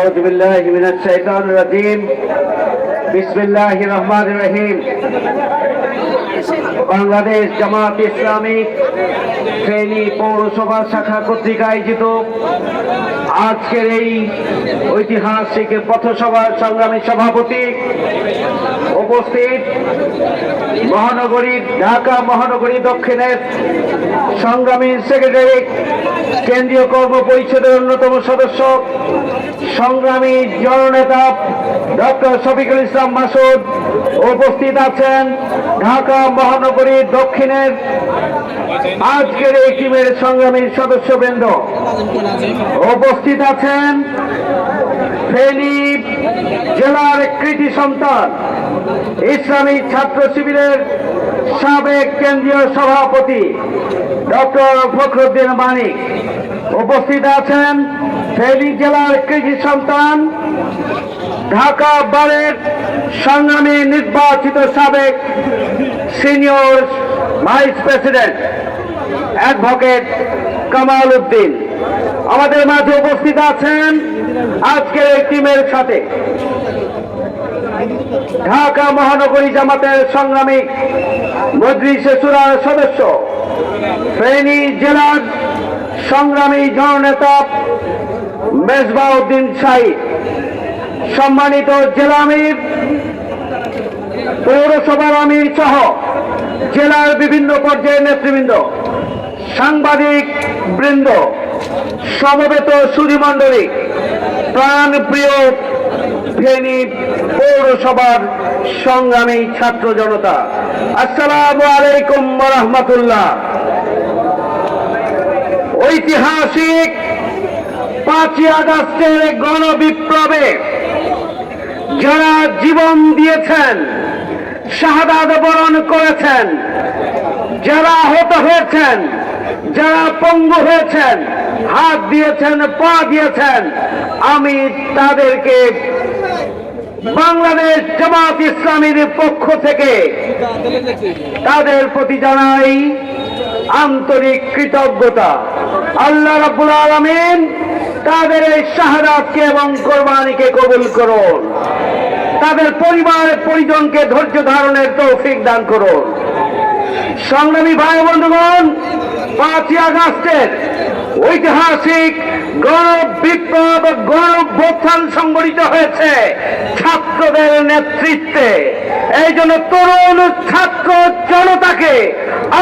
أعوذ بالله من الشيطان الرجيم بسم الله الرحمن الرحيم Bangladesh Jamaat Islamic Feni পৌরসভা শাখা কর্তৃক আয়োজিত আজকের এই ঐতিহাসিক পথসভার সংগ্রামী সভাপতি উপস্থিত মহানগরী ঢাকা মহানগরী দক্ষিণের সংগ্রামী সেক্রেটারি, কেন্দ্রীয় কর্ম পরিষদের অন্যতম সদস্য, সংগ্রামী জননেতা ডক্টর শফিকুল ইসলাম মাসুদ উপস্থিত আছেন ঢাকা মহানগরী দক্ষিণের আজকের এই টিমের সংগ্রামী সদস্যবৃন্দ। উপস্থিত আছেন ফেনী জেলার কৃতি সন্তান ইসলামী ছাত্র শিবিরের সাবেক কেন্দ্রীয় সভাপতি ডক্টর ফখরুদ্দিন মানিক। উপস্থিত আছেন ফেনী জেলার কৃষি সন্তান, ঢাকা বারের সংগ্রামী নির্বাচিত সাবেক senior vice president advocate Kamal Uddin. আমাদের মাঝে উপস্থিত আছেন আজকের এই টিমের সাথে ঢাকা মহানগরী জামাতের সংগ্রামী মজলিসে সুরার সদস্য, ফেনী জেলার সংগ্রামী জননেতা মেজবাউদ্দিন সাইদ সম্মানিত জেলা আমির, পৌরসভার আমির সহ জেলার বিভিন্ন পর্যায়ের নেতৃবৃন্দ, সাংবাদিক বৃন্দ, সমবেত সুধীমণ্ডলী প্রাণ প্রিয় ফেনী পৌরসভার সংগ্রামী ছাত্র জনতা। আসসালামু আলাইকুম রহমতুল্লাহ। ঐতিহাসিক পাঁচই আগস্টের গণবিপ্লবে যারা জীবন দিয়েছেন, শাহাদাত বরণ করেছেন, যারা আহত হয়েছেন, যারা পঙ্গু হয়েছেন, হাত দিয়েছেন, পা দিয়েছেন, আমি তাদেরকে বাংলাদেশ জামাত ইসলামীর পক্ষ থেকে তাদের প্রতি জানাই আন্তরিক কৃতজ্ঞতা। আল্লাহ রাব্বুল আলামিন তাদের এই শাহাদাতকে এবং কোরবানিকে কবুল করুন। তাদের পরিবার, পরিজনকে ধৈর্য ধারণের তৌফিক দান করুন। সংগ্রামী ভাই বন্ধুগণ, পাঁচই আগস্টের ঐতিহাসিক গণ বিপ্লব গণ বোথান সংগঠিত হয়েছে ছাত্রদের নেতৃত্বে। এই জন্য তরুণ ছাত্র জনতাকে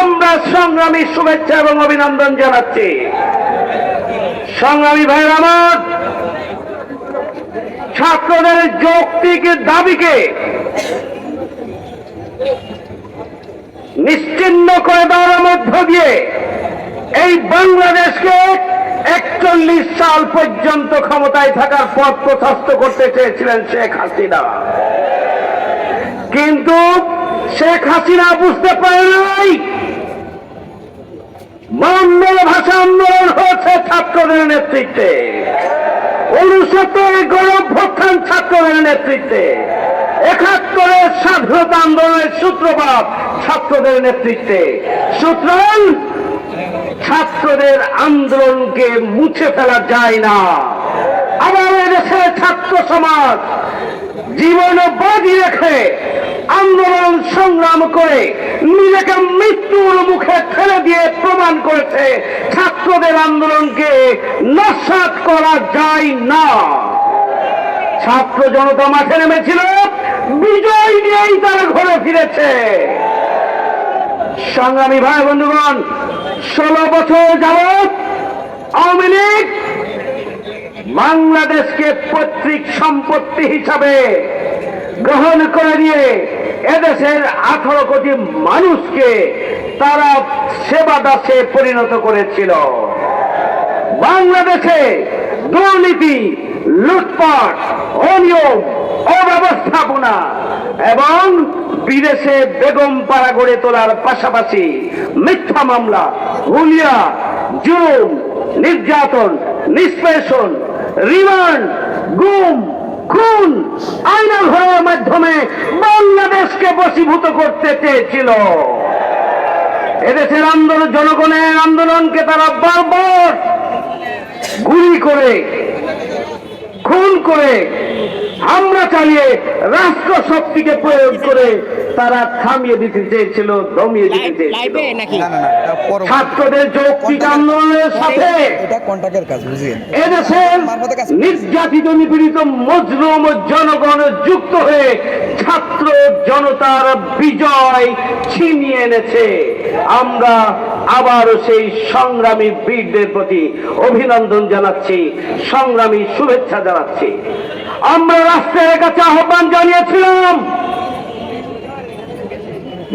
আমরা সংগ্রামী শুভেচ্ছা এবং অভিনন্দন জানাচ্ছি। সংগ্রামী ভাইয়ের আমার, ছাত্রদের যৌক্তিক দাবিকে নিশ্চিন্ন করে দেওয়ার মধ্য দিয়ে এই বাংলাদেশকে একচল্লিশ সাল পর্যন্ত ক্ষমতায় থাকার পথ প্রশস্ত করতে চেয়েছিলেন শেখ হাসিনা। কিন্তু শেখ হাসিনা বুঝতে পারে নাই বাংলা ভাষা আন্দোলন হয়েছে ছাত্রদের নেতৃত্বে। উনসত্তর গণভ্যুত্থান ছাত্রদের নেতৃত্বে। একাত্তরের স্বাধীনতা আন্দোলনের সূত্রপাত ছাত্রদের নেতৃত্বে। সুতরাং ছাত্রদের আন্দোলনকে মুছে ফেলা যায় না। আমার দেশের ছাত্র সমাজ জীবন বাজি রেখে আন্দোলন সংগ্রাম করে নিজেকে মৃত্যুর মুখে ঠেলে দিয়ে প্রমাণ করেছে, ছাত্রদের আন্দোলনকে নস্বাত করা যায় না। ছাত্র জনতা মাঠে নেমেছিল, বিজয় নিয়েই তারা ঘরে ফিরেছে। সংগ্রামী ভাই বন্ধুগণ ষোলো বছর যাবৎ আওয়ামী লীগ বাংলাদেশকে পৈতৃক সম্পত্তি হিসাবে গ্রহণ করে নিয়ে এদেশের আঠারো কোটি মানুষকে তারা সেবা দাসে পরিণত করেছিল। বাংলাদেশে দুর্নীতি, লুটপাট, অনিয়ম, অব্যবস্থাপনা এবং বিদেশে বেগম পাড়া গড়ে তোলার পাশাপাশি মিথ্যা মামলা হুলিয়া জুলুম, নির্যাতন, নিষ্পেষণ, রিমান্ড, গুম, খুন আইনা ঘরের মাধ্যমে বাংলাদেশকে বশীভূত করতে চেয়েছিল। এদেশের আন্দোলন, জনগণের আন্দোলনকে তারা বারবার গুলি করে, খুন করে হামলা চালিয়ে রাষ্ট্র শক্তিকে প্রয়োগ করে তারা থামিয়ে দিতে চেয়েছিল দমিয়ে দিতে চেয়েছিল। লাইভে নাকি? না না না এটা পরবর্তী ছাত্রদের যৌক্তিক আন্দোলনের সাথে এদেশের নির্যাতিত নিপীড়িত মজলুম জনগণ যুক্ত হয়ে ছাত্র জনতার বিজয় ছিনিয়ে এনেছে। আমরা আবারও সেই সংগ্রামী বীরদের প্রতি অভিনন্দন জানাচ্ছি সংগ্রামী শুভেচ্ছা জানাচ্ছি। আমরা রাষ্ট্রের কাছে আহ্বান জানিয়েছিলাম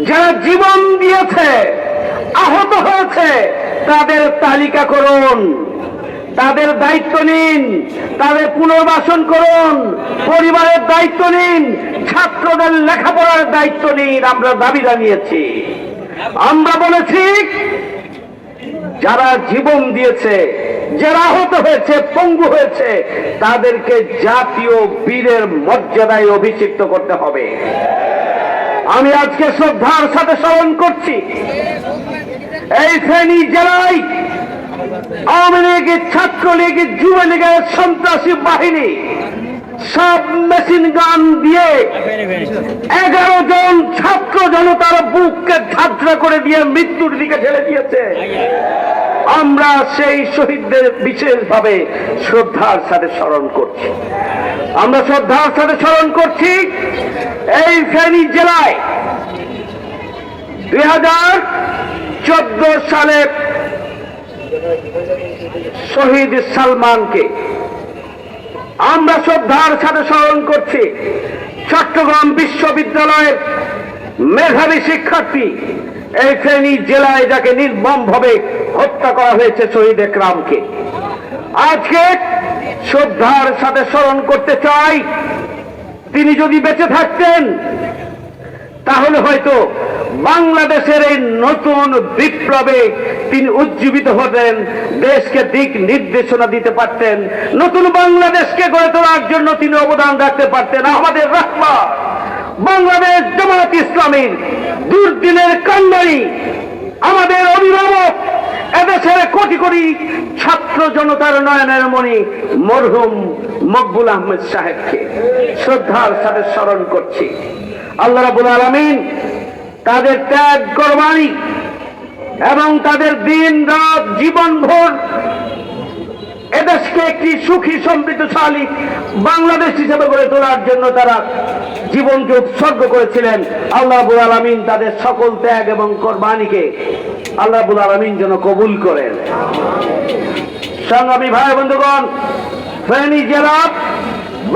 যারা জীবন দিয়েছে, আহত হয়েছে, তাদের তালিকা করুন। তাদের দায়িত্ব নিন, তাদের পুনর্বাসন করুন, পরিবারের দায়িত্ব নিন, ছাত্রদের লেখাপড়ার দায়িত্ব নিন, আমরা দাবি জানিয়েছি। আমরা বলেছি, যারা জীবন দিয়েছে, যারা আহত হয়েছে, পঙ্গু হয়েছে, তাদেরকে জাতীয় বীরের মর্যাদায় অভিষিক্ত করতে হবে। আমি আজকে শ্রদ্ধার সাথে স্মরণ করছি। এই ফেনী জেলায় আওয়ামী লীগের ছাত্রলীগের যুবলীগের সন্ত্রাসী বাহিনী সব মেশিন গান দিয়ে এগারো জন ছাত্র জনতার বুককে ঝাঁঝরা করে দিয়ে মৃত্যুর দিকে ঠেলে দিয়েছে। আমরা সেই শহীদদের বিশেষভাবে শ্রদ্ধার সাথে স্মরণ করছি। আমরা শ্রদ্ধার সাথে স্মরণ করছি এই ফেনী জেলায় দুই হাজার চোদ্দ সালে শহীদ সালমানকে আমরা শ্রদ্ধার সাথে স্মরণ করছি। চট্টগ্রাম বিশ্ববিদ্যালয়ের মেধাবী শিক্ষার্থী এই ফেনী জেলায় যাকে নির্মম ভাবে হত্যা করা হয়েছে শহীদ একরামকে। আজকে শ্রদ্ধার সাথে স্মরণ করতে চাই। তিনি যদি বেঁচে থাকতেন, তাহলে হয়তো বাংলাদেশের এই নতুন বিপ্লবে তিনি উজ্জীবিত হতেন, দেশকে দিক নির্দেশনা দিতে পারতেন, নতুন বাংলাদেশকে গড়ে তোলার জন্য তিনি অবদান রাখতে পারতেন। আমাদের রহমা বাংলাদেশ জামাত ইসলামীর দুর্দিনের কান্ডারি, আমাদের অভিভাবক এদেশের কোটি কোটি ছাত্র জনতার নয়নের মণি মরহুম মকবুল আহমেদ সাহেবকে শ্রদ্ধার সাথে স্মরণ করছি। আল্লাহ রাবুল আলমিন তাদের ত্যাগ, কোরবানি এবং তাদের দিন, রাত জীবন ভোর এদেশকে একটি সুখী, সমৃদ্ধশালী বাংলাদেশ হিসেবে গড়ে তোলার জন্য তারা জীবনকে উৎসর্গ করেছিলেন। আল্লাহ আলমিন তাদের সকল ত্যাগ এবং কোরবানিকে আল্লাহ আলমিন যেন কবুল করেন। সংগ্রামী ভাই বন্ধুগণ, ফেনী জেলা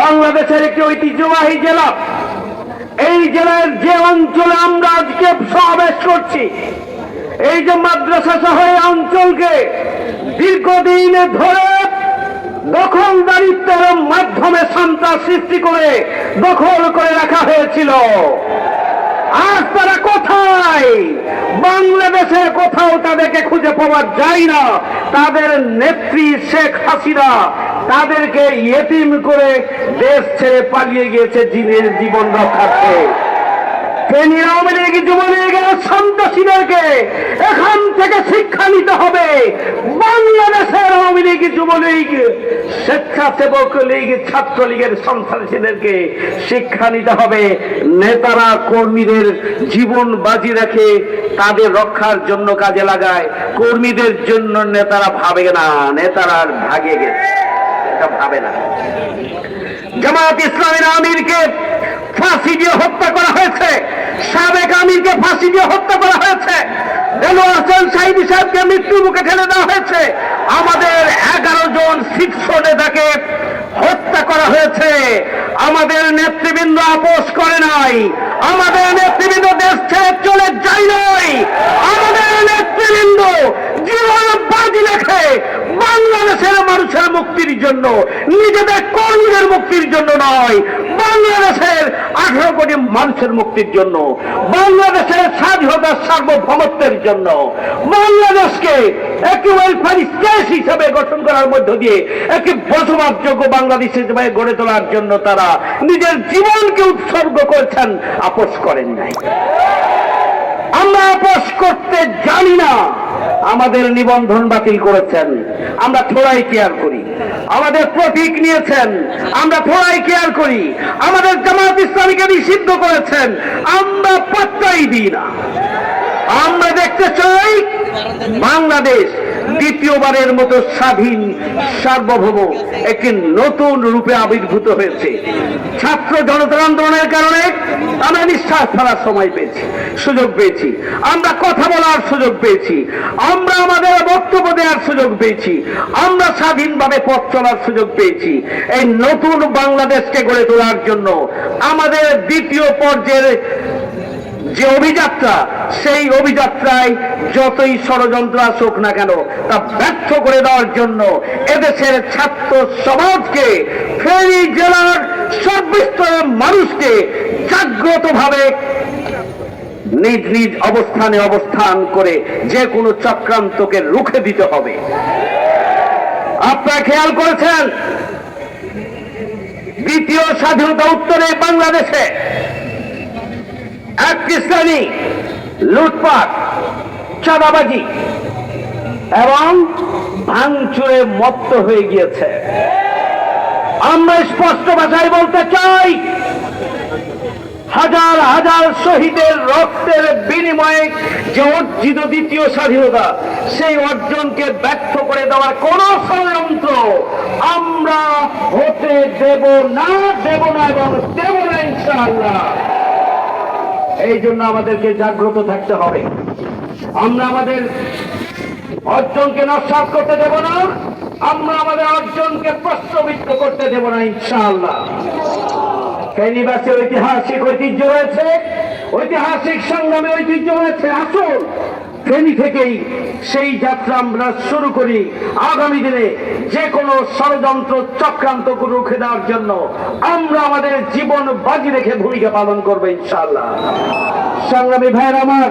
বাংলাদেশের একটি ঐতিহ্যবাহী জেলা। এই জেলার যে অঞ্চলে আমরা আজকে সমাবেশ করছি, এই যে মাদ্রাসা সহ অঞ্চলকে দীর্ঘদিন ধরে দখলদারিত্বের মাধ্যমে সন্ত্রাস সৃষ্টি করে দখল করে রাখা হয়েছিল। আজ তারা কোথায়? বাংলাদেশের কোথাও তাদেরকে খুঁজে পাওয়া যায় না। তাদের নেত্রী শেখ হাসিনা তাদেরকে ইয়েতিম করে দেশ ছেড়ে পালিয়ে গিয়েছে, জিনের জীবন রক্ষার্থে। ফেনী আওয়ামী লীগ যুবলীগের সন্ত্রাসীদেরকে এখান থেকে শিক্ষা নিতে হবে। বাংলাদেশের আওয়ামী লীগ যুবলীগ, স্বেচ্ছাসেবক লীগ, ছাত্রলীগের সন্ত্রাসীদেরকে শিক্ষা নিতে হবে। নেতারা, কর্মীদের জীবন বাজি রেখে তাদের রক্ষার জন্য কাজে লাগায়। কর্মীদের জন্য নেতারা ভাবে না, নেতারা ভাগে গেছে ভাবে না। জামাত ইসলামের আমিরকে ফাঁসি দিয়ে হত্যা করা হয়েছে। সাবেক আমিরকে ফাঁসি দিয়ে হত্যা করা হয়েছে। দেলোয়ার সাহেবকে মৃত্যুর মুখে ঠেলে দেওয়া হয়েছে। আমাদের এগারো জন শীর্ষ নেতাকে হত্যা করা হয়েছে। আমাদের নেতৃবৃন্দ আপোষ করে নাই। আমাদের নেতৃবৃন্দ দেশ ছেড়ে চলে যায় নাই আমাদের নেতৃবৃন্দ জীবন বাজি রেখে বাংলাদেশের মানুষের মুক্তির জন্য, নিজেদের কর্মীদের মুক্তির জন্য নয়, বাংলাদেশের আঠারো কোটি মানুষের মুক্তির জন্য, বাংলাদেশের স্বাধীনতার সার্বভৌমত্বের জন্য, বাংলাদেশকে একটি ওয়েলফেয়ার স্টেট হিসাবে গঠন করার মধ্য দিয়ে একটি বসবাসযোগ্য বাংলাদেশ হিসেবে গড়ে তোলার জন্য তারা নিজের জীবনকে উৎসর্গ করেছেন, আপোষ করেন নাই। আমরা আপোষ করতে জানি না। আমাদের নিবন্ধন বাতিল করেছেন। আমরা থোড়াই কেয়ার করি। আমাদের প্রতীক নিয়েছেন। আমরা থোড়াই কেয়ার করি। আমাদের জামাত ইসলামীকে নিষিদ্ধ করেছেন। আমরা পাত্তাই দিই না। আমরা দেখতে চাই বাংলাদেশ দ্বিতীয়বারের মতো স্বাধীন, সার্বভৌম একটি নতুন রূপে আবির্ভূত হয়েছে। ছাত্র জনতার আন্দোলনের কারণে আমরা নিঃশ্বাস ফেলার সময় পেয়েছি, সুযোগ পেয়েছি। আমরা কথা বলার সুযোগ পেয়েছি। আমরা আমাদের বক্তব্য দেওয়ার সুযোগ পেয়েছি। আমরা স্বাধীনভাবে পথ চলার সুযোগ পেয়েছি। এই নতুন বাংলাদেশকে গড়ে তোলার জন্য আমাদের দ্বিতীয় পর্যায়ের যে অভিযাত্রা, সেই অভিযাত্রায় যতই ষড়যন্ত্র আসুক না কেন, তা ব্যর্থ করে দেওয়ার জন্য এদেশের ছাত্র সমাজকে, ফেনী জেলার সর্বস্তরের মানুষকে জাগ্রতভাবে নিজ নিজ অবস্থানে অবস্থান করে যে কোনো চক্রান্তকে রুখে দিতে হবে। আপনারা খেয়াল করেছেন? দ্বিতীয় স্বাধীনতা উত্তরে বাংলাদেশে শ্রেণি লুটপাট, চাঁদাবাজি এবং ভাঙচুরে মত্ত হয়ে গিয়েছে। আমরা স্পষ্ট ভাষায় বলতে চাই, হাজার হাজার শহীদের রক্তের বিনিময়ে যে অর্জিত দ্বিতীয় স্বাধীনতা, সেই অর্জনকে ব্যর্থ করে দেওয়ার কোন ষড়যন্ত্র আমরা হতে দেব না দেব না এবং দেব না ইনশাআল্লাহ। এই জন্য আমাদেরকে জাগ্রত থাকতে হবে। আমরা আমাদের অর্জনকে নস্বাত করতে দেব না, আমরা আমাদের অর্জনকে প্রশ্নবিদ্ধ করতে দেব না, ইনশাআল্লাহ। ফেনীবাসী ঐতিহাসিক ঐতিহ্য রয়েছে, ঐতিহাসিক সংগ্রামে ঐতিহ্য রয়েছে, আসুন। ফেনী থেকেই সেই যাত্রা আমরা শুরু করি আগামী দিনে যে কোনো ষড়যন্ত্র চক্রান্ত রুখে দেওয়ার জন্য। আমরা আমাদের জীবন বাজি রেখে ভূমিকা পালন করব ইনশাআল্লাহ। সংগ্রামী ভাইয়ের আমার,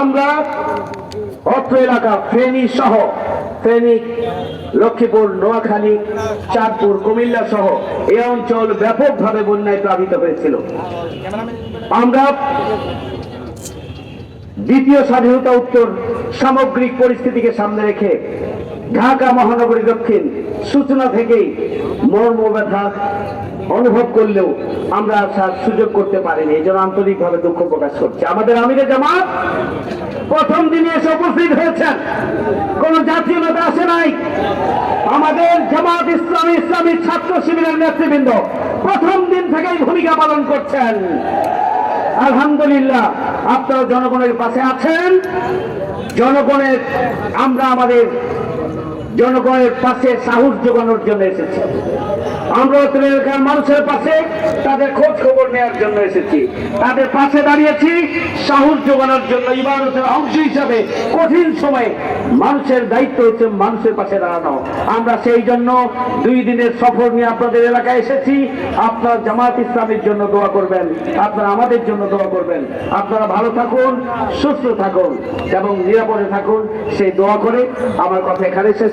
আমরা অত্র এলাকা ফেনী সহ, ফেনী, লক্ষ্মীপুর, নোয়াখালী, চাঁদপুর, কুমিল্লা সহ এই অঞ্চল ব্যাপকভাবে বন্যায় প্লাবিত হয়েছিল। আমরা দ্বিতীয় স্বাধীনতা উত্তর সামগ্রিক পরিস্থিতিকে সামনে রেখে ঢাকা মহানগরী দক্ষিণ সূচনা থেকেই মর্ম ব্যথা অনুভব করলেও আমরা আসার সুযোগ করতে পারিনি। এই জন্য আন্তরিকভাবে দুঃখ প্রকাশ করছি। আমাদের আমিরে জামাত প্রথম দিনে এসে উপস্থিত হয়েছেন। কোন জাতীয় নেতা আসে নাই। আমাদের জামাত ইসলামী ইসলামী ছাত্র শিবিরের নেতৃবৃন্দ প্রথম দিন থেকেই ভূমিকা পালন করছেন। আলহামদুলিল্লাহ আপনারা জনগণের পাশে আছেন। জনগণের আমরা আমাদের জনগণের পাশে সাহস যোগানোর জন্য এসেছি। আমরা এলাকার মানুষের পাশে তাদের খোঁজ খবর নেওয়ার জন্য এসেছি। তাদের পাশে দাঁড়িয়েছি, সাহস যোগানোর জন্য ইবাদতের অংশ হিসাবে কঠিন সময়ে মানুষের দায়িত্ব হচ্ছে মানুষের পাশে দাঁড়ানো। আমরা সেই জন্য দুই দিনের সফর নিয়ে আপনাদের এলাকায় এসেছি। আপনার জামাত ইসলামের জন্য দোয়া করবেন, আপনারা আমাদের জন্য দোয়া করবেন। আপনারা ভালো থাকুন, সুস্থ থাকুন এবং নিরাপদে থাকুন। সেই দোয়া করে আমার কথা এখানে শেষ